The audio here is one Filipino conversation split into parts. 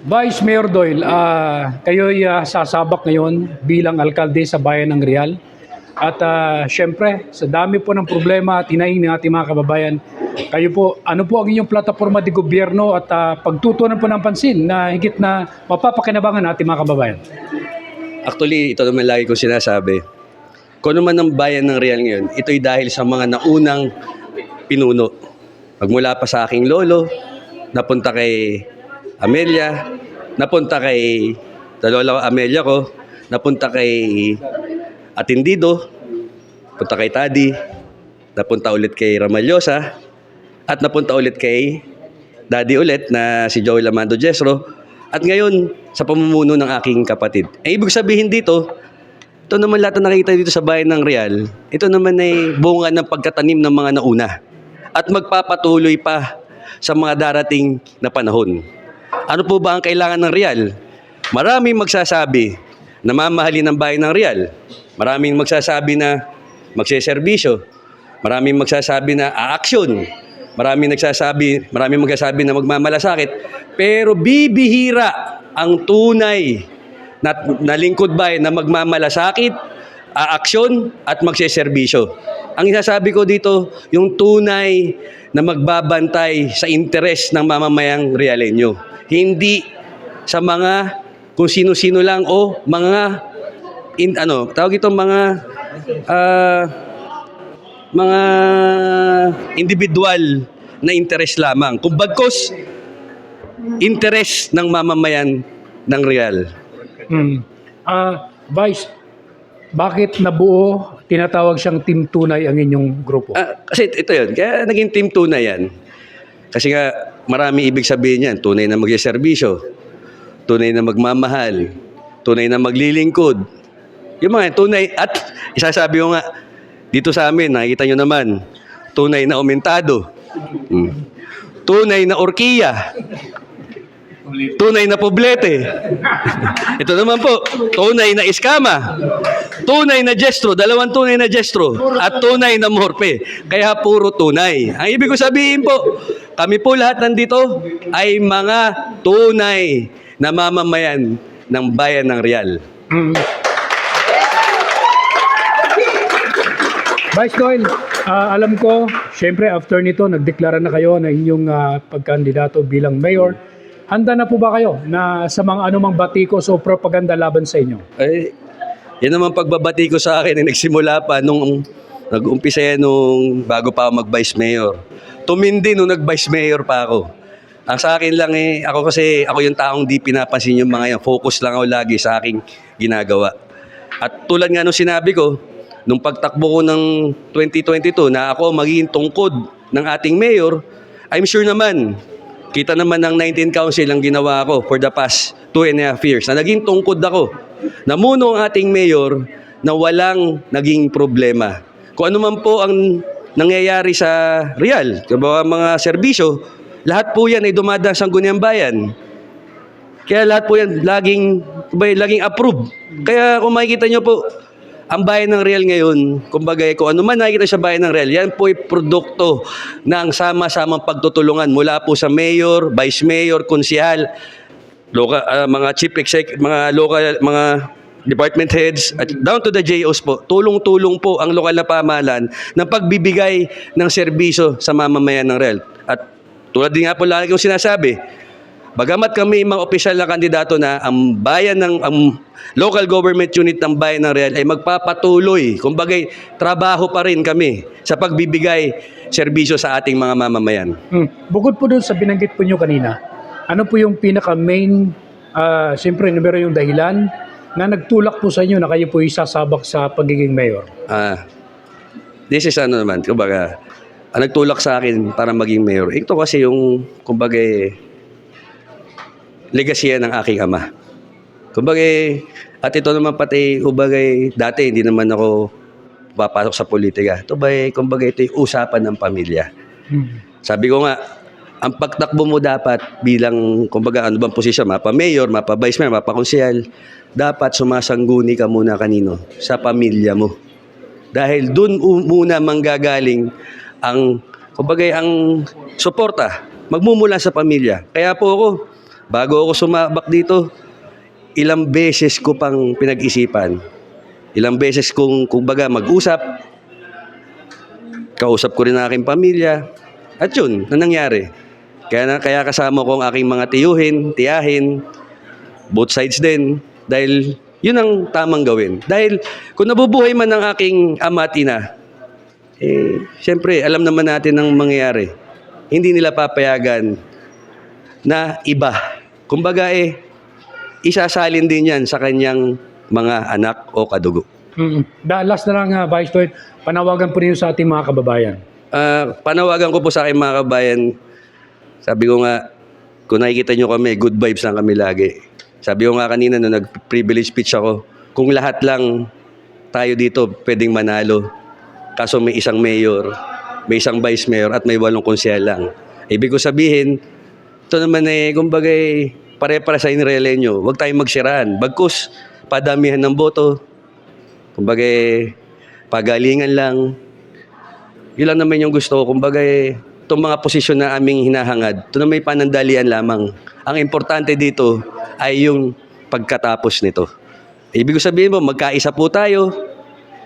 Vice Mayor Doyle, ah kayo'y ah, sasabak ngayon bilang alkalde sa bayan ng Real. At ah, syempre, sa dami po ng problema at hinaing ng ating mga kababayan, kayo po, ano po ang inyong plataforma de gobyerno at ah, pagtutunan po ng pansin na higit na mapapakinabangan ng ating mga kababayan? Actually, ito naman lagi ko sinasabi. Kung ano man ang bayan ng Real ngayon, ito'y dahil sa mga naunang pinuno. Magmula pa sa aking lolo, napunta kay Amelia, napunta kay sa Amelia ko, napunta kay Atindido, napunta kay Tadi, napunta ulit kay Ramallosa, at napunta ulit kay Daddy ulit na si Joey Lamando Jesro, at ngayon sa pamumuno ng aking kapatid. Ang ibig sabihin dito, ito naman lahat na nakita dito sa bayan ng Real, ito naman ay bunga ng pagkatanim ng mga nauna. At magpapatuloy pa sa mga darating na panahon. Ano po ba ang kailangan ng Real? Maraming magsasabi na mamahalin ng bayan ng Real. Maraming magsasabi na magseserbisyo. Maraming magsasabi na aaksyon. Maraming nagsasabi, maraming magsasabi na magmamalasakit. Pero bibihira ang tunay na, na lingkod bayan na magmamalasakit, aaksyon at magseserbisyo. Ang isasabi ko dito, yung tunay na magbabantay sa interes ng mamamayang realenyo. Hindi sa mga kung sino-sino lang o mga in, ano, tawag ito mga ah, mga individual na interes lamang. Kung bagkos, interes ng mamamayan ng real. Hmm. Ah, Vice, bakit nabuo, tinatawag siyang Team Tunay ang inyong grupo? Ah, kasi ito yun, kaya naging team tunay yan. Kasi nga, marami ibig sabihin yan. Tunay na magserbisyo, tunay na magmamahal, tunay na maglilingkod. Yung mga tunay, at isasabi ko nga, dito sa amin, nakikita nyo naman, tunay na umentado, Mm. tunay na orkiya, tunay na poblete. Ito naman po, tunay na iskama, tunay na jestro, dalawang tunay na jestro, at tunay na morpe. Kaya puro tunay. Ang ibig ko sabihin po, kami po lahat nandito ay mga tunay na mamamayan ng bayan ng Real. Mm. Vice Doyle, ah, alam ko, syempre after nito, nagdeklara na kayo na inyong ah, pagkandidato bilang mayor. Handa na po ba kayo na sa mga anumang batikos o propaganda laban sa inyo? Eh, yan naman pagbabati ko sa akin, nagsimula pa nung nag-umpisa yan nung bago pa ako mag-vice mayor. Tumindi nung nag-vice mayor pa ako. Ang sa akin lang eh, ako kasi, ako yung taong di pinapansin yung mga yan. Focus lang ako lagi sa aking ginagawa. At tulad nga nung sinabi ko, nung pagtakbo ko ng 2022 na ako magiging tungkod ng ating mayor, I'm sure naman, kita naman ng 19 council ang ginawa ko for the past two and a half years na naging tungkod ako. Namuno ang ating mayor na walang naging problema. Kung ano man po ang nangyayari sa Real, diba, mga serbisyo, lahat po yan ay dumadaan sa Guniang Bayan. Kaya lahat po yan laging, laging approve. Kaya kung makikita nyo po, ang bayan ng Real ngayon, kumbaga kung ano man nakikita sa bayan ng Real, yan po ay produkto ng sama-samang pagtutulungan mula po sa mayor, vice mayor, konsihal, local, ah, mga chief exec, mga local, mga department heads, at down to the JOs po, tulong-tulong po ang lokal na pamahalaan ng pagbibigay ng serbisyo sa mamamayan ng Real. At tulad din nga po lagi kong sinasabi, Bagamat kami mga opisyal na kandidato na ang bayan ng ang local government unit ng bayan ng Real ay magpapatuloy. Kumbaga, trabaho pa rin kami sa pagbibigay serbisyo sa ating mga mamamayan. Hmm. Bukod po dun sa binanggit po nyo kanina, ano po yung pinaka-main, ah, siyempre, numero yung dahilan na nagtulak po sa inyo na kayo po isasabak sa pagiging mayor? Ah, this is ano naman, kumbaga, ang nagtulak sa akin para maging mayor. Ito kasi yung, kumbaga, legacy yan ng aking ama. Kumbaga, at ito naman pati, kumbaga, dati hindi naman ako papasok sa politika. Ito ba, kumbaga, ito yung usapan ng pamilya. Hmm. Sabi ko nga, ang pagtakbo mo dapat bilang, kumbaga, ano bang posisyon, mapa-mayor, mapa-vice mayor, mapa-konsyal, dapat sumasangguni ka muna kanino? Sa pamilya mo. Dahil dun muna manggagaling ang, kumbaga, ang suporta, magmumula sa pamilya. Kaya po ako, Bago ako sumabak dito, ilang beses ko pang pinag-isipan. Ilang beses kong, kumbaga, mag-usap. Kausap ko rin ang aking pamilya. At yun, na nangyari. Kaya, na, kaya kasama ko ang aking mga tiyuhin, tiyahin, both sides din. Dahil yun ang tamang gawin. Dahil kung nabubuhay man ang aking ama at eh, siyempre, alam naman natin ang mangyayari. Hindi nila papayagan na iba. Kumbaga eh, isasalin din yan sa kanyang mga anak o kadugo. Mm. Da, last na lang, uh, Vice Lloyd, panawagan po ninyo sa ating mga kababayan. Ah, panawagan ko po sa aking mga kabayan, sabi ko nga, kung nakikita nyo kami, good vibes lang kami lagi. Sabi ko nga kanina nung nag-privilege speech ako, kung lahat lang tayo dito pwedeng manalo, kaso may isang mayor, may isang vice mayor at may walong konsyel lang. Ibig ko sabihin, ito naman eh, kumbaga eh, pare-para sa inrelenyo, huwag tayong magsiraan. Bagkus, padamihan ng boto, kumbaga eh, pagalingan lang, yun lang naman yung gusto ko. Kumbaga eh, itong mga posisyon na aming hinahangad, ito na may panandalian lamang. Ang importante dito ay yung pagkatapos nito. Ibig sabihin mo, magkaisa po tayo.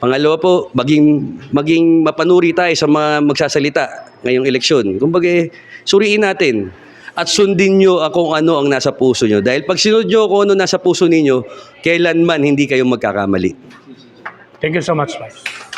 Pangalawa po, maging, maging mapanuri tayo sa mga magsasalita ngayong eleksyon. Kumbaga, eh, suriin natin at sundin nyo kung ano ang nasa puso nyo. Dahil pag sinunod nyo kung ano nasa puso ninyo, kailanman hindi kayo magkakamali. Thank you so much, Vice.